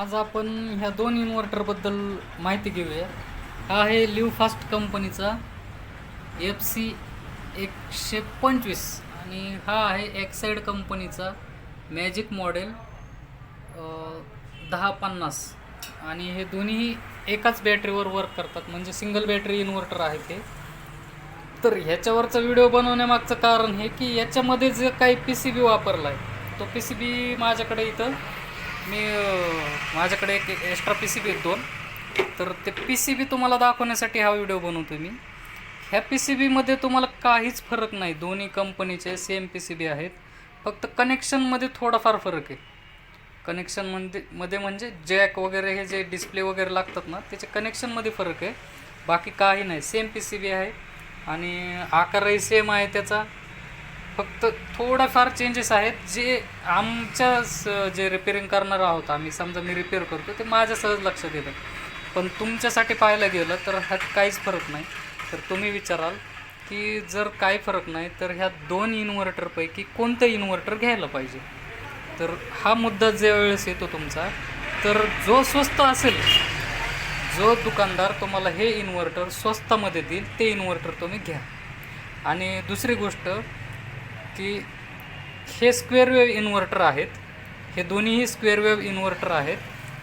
आज आपण ह्या दोन इन्व्हर्टरबद्दल माहिती घेऊया. हा आहे लिव फास्ट कंपनीचा एफ सी एकशे पंचवीस आणि हा आहे एक्साईड कंपनीचा मॅजिक मॉडेल दहा पन्नास आणि हे दोन्ही एकाच बॅटरीवर वर्क करतात म्हणजे सिंगल बॅटरी इन्व्हर्टर आहे ते. तर ह्याच्यावरचा व्हिडिओ बनवण्यामागचं कारण हे की याच्यामध्ये जे काही पी सी बी वापरला आहे तो पी सी बी माझ्याकडे इथं मी माझ्याकडे एक एक्स्ट्रा पी सी बी आहेत दोन. तर ते पी सी बी तुम्हाला दाखवण्यासाठी हा व्हिडिओ बनवतो मी. ह्या पी सी बीमध्ये तुम्हाला काहीच फरक नाही. दोन्ही कंपनीचे सेम पी सी बी आहेत. फक्त कनेक्शनमध्ये थोडाफार फरक आहे. कनेक्शनमध्ये मध्ये म्हणजे जॅक वगैरे हे जे डिस्प्ले वगैरे लागतात ना त्याचे कनेक्शनमध्ये फरक आहे. बाकी काही नाही. सेम पी सी बी आहे. आणि आकारही सेम आहे त्याचा. फक्त थोडाफार चेंजेस आहेत. जे आमच्या स- जे रिपेअरिंग करणार आहोत आम्ही समजा मी रिपेअर करतो ते माझ्या सहज लक्षात येतं. पण तुमच्यासाठी पाहायला गेलं तर ह्यात काहीच फरक नाही. तर तुम्ही विचाराल की जर काही फरक नाही तर ह्या दोन इन्व्हर्टरपैकी कोणतं इन्व्हर्टर घ्यायला पाहिजे? तर हा मुद्दा ज्या वेळेस येतो तुमचा तर जो स्वस्त असेल जो दुकानदार तुम्हाला हे इन्व्हर्टर स्वस्तामध्ये देईल ते इन्व्हर्टर तुम्ही घ्या. आणि दुसरी गोष्ट की हे स्क्वेअर वेव्ह इन्व्हर्टर आहेत. हे दोन्हीही स्क्वेअर वेव्ह इन्व्हर्टर आहेत.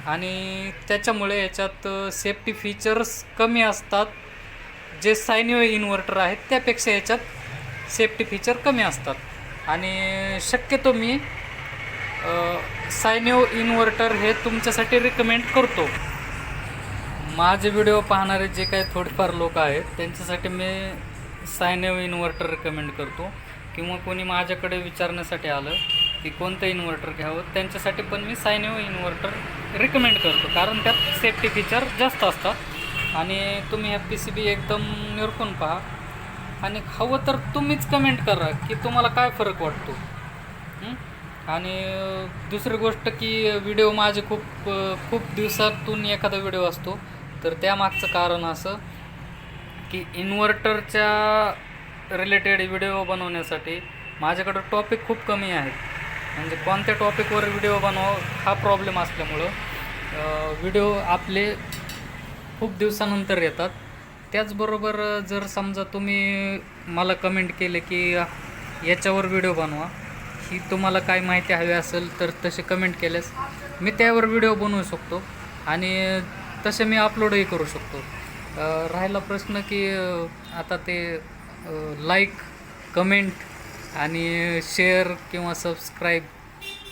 आणि त्याच्यामुळे याच्यात सेफ्टी फीचर्स कमी असतात. जे साईन वेव्ह इन्व्हर्टर आहेत त्यापेक्षा याच्यात सेफ्टी फीचर कमी असतात. आणि शक्यतो मी सायनेव इन्व्हर्टर हे तुमच्यासाठी रिकमेंड करतो. माझे व्हिडिओ पाहणारे जे काही थोडेफार लोक आहेत त्यांच्यासाठी मी सायनेव इन्व्हर्टर रिकमेंड करतो. किंवा कोणी माझ्याकडे विचारण्यासाठी आलं की कोणतं इन्व्हर्टर घ्यावं त्यांच्यासाठी पण मी सायनिओ इन्व्हर्टर रिकमेंड करतो. कारण त्यात सेफ्टी फीचर जास्त असतात. आणि तुम्ही ह्या पी सी बी एकदम निरखून पहा. आणि हवं तर तुम्हीच कमेंट करा की तुम्हाला काय फरक वाटतो. आणि दुसरी गोष्ट की व्हिडिओ माझे खूप खूप दिवसातून एखादा व्हिडिओ असतो. तर त्यामागचं कारण असं की इन्व्हर्टरच्या रिलेटेड व्हिडिओ बनवण्यासाठी माझ्याकडं टॉपिक खूप कमी आहेत. म्हणजे कोणत्या टॉपिकवर व्हिडिओ बनवावं हा प्रॉब्लेम असल्यामुळं व्हिडिओ आपले खूप दिवसानंतर येतात. त्याचबरोबर जर समजा तुम्ही मला कमेंट केले की याच्यावर व्हिडिओ बनवा. ही तुम्हाला काय माहिती हवी असेल तर तसे कमेंट केल्यास मी त्यावर व्हिडिओ बनवू शकतो आणि तसे मी अपलोडही करू शकतो. राहिला प्रश्न की आता ते लाईक कमेंट आणि शेअर किंवा सबस्क्राईब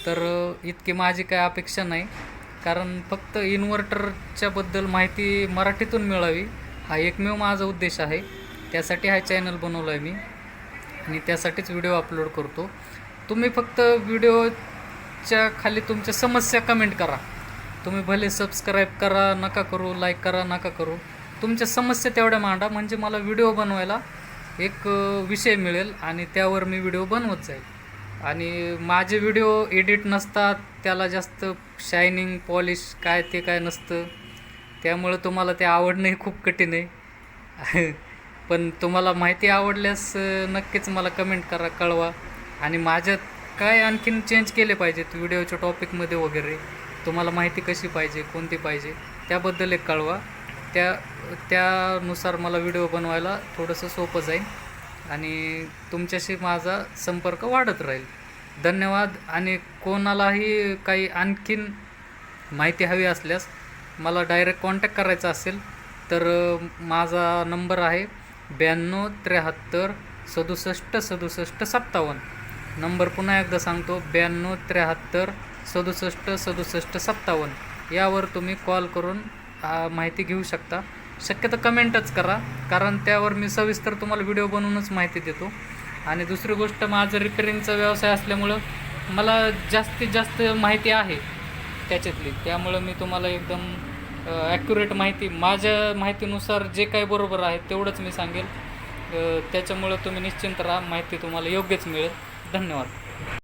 तर इतकी माझी काय अपेक्षा नाही. कारण फक्त इन्व्हर्टरच्याबद्दल माहिती मराठीतून मिळावी हा एकमेव माझा उद्देश आहे. त्यासाठी हा चॅनल बनवला आहे मी आणि त्यासाठीच व्हिडिओ अपलोड करतो. तुम्ही फक्त व्हिडिओच्या खाली तुमच्या समस्या कमेंट करा. तुम्ही भले सबस्क्राईब करा नका करू लाईक करा नका करू. तुमच्या समस्या तेवढ्या मांडा. म्हणजे मला व्हिडिओ बनवायला एक विषय मिळेल आणि त्यावर मी व्हिडिओ बनवत जाईल. आणि माझे व्हिडिओ एडिट नसतात त्याला जास्त शायनिंग पॉलिश काय ते काय नसतं. त्यामुळं तुम्हाला ते आवडणंही खूप कठीण आहे. पण तुम्हाला माहिती आवडल्यास नक्कीच मला कमेंट करा कळवा. आणि माझ्यात काय आणखीन चेंज केले पाहिजेत व्हिडिओच्या टॉपिकमध्ये वगैरे? तुम्हाला माहिती कशी पाहिजे कोणती पाहिजे? त्याबद्दल एक कळवा. त्या त्यानुसार मला व्हिडिओ बनवायला थोडंसं सोपं जाईल आणि तुमच्याशी माझा संपर्क वाढत राहील. धन्यवाद आणि कोणालाही काही आणखीन माहिती हवी असल्यास मला डायरेक्ट कॉन्टॅक्ट करायचा असेल तर माझा नंबर आहे ब्याण्णव त्र्याहत्तर सदुसष्ट सदुसष्ट सत्तावन्न. नंबर पुन्हा एकदा सांगतो ब्याण्णव त्र्याहत्तर सदुसष्ट सदुसष्ट सत्तावन्न. यावर तुम्ही कॉल करून माहिती घेऊ शकता. शक्यतो कमेंटच करा कारण त्यावर मी सविस्तर तुम्हाला व्हिडिओ बनवूनच माहिती देतो. आणि दुसरी गोष्ट माझं रिपेरिंगचा व्यवसाय असल्यामुळं मला जास्तीत जास्त माहिती आहे त्याच्यातली. त्यामुळं मी तुम्हाला एकदम ॲक्युरेट माहिती माझ्या माहितीनुसार जे काही बरोबर आहे तेवढंच मी सांगेल. त्याच्यामुळं तुम्ही निश्चिंत राहा माहिती तुम्हाला योग्यच मिळेल. धन्यवाद.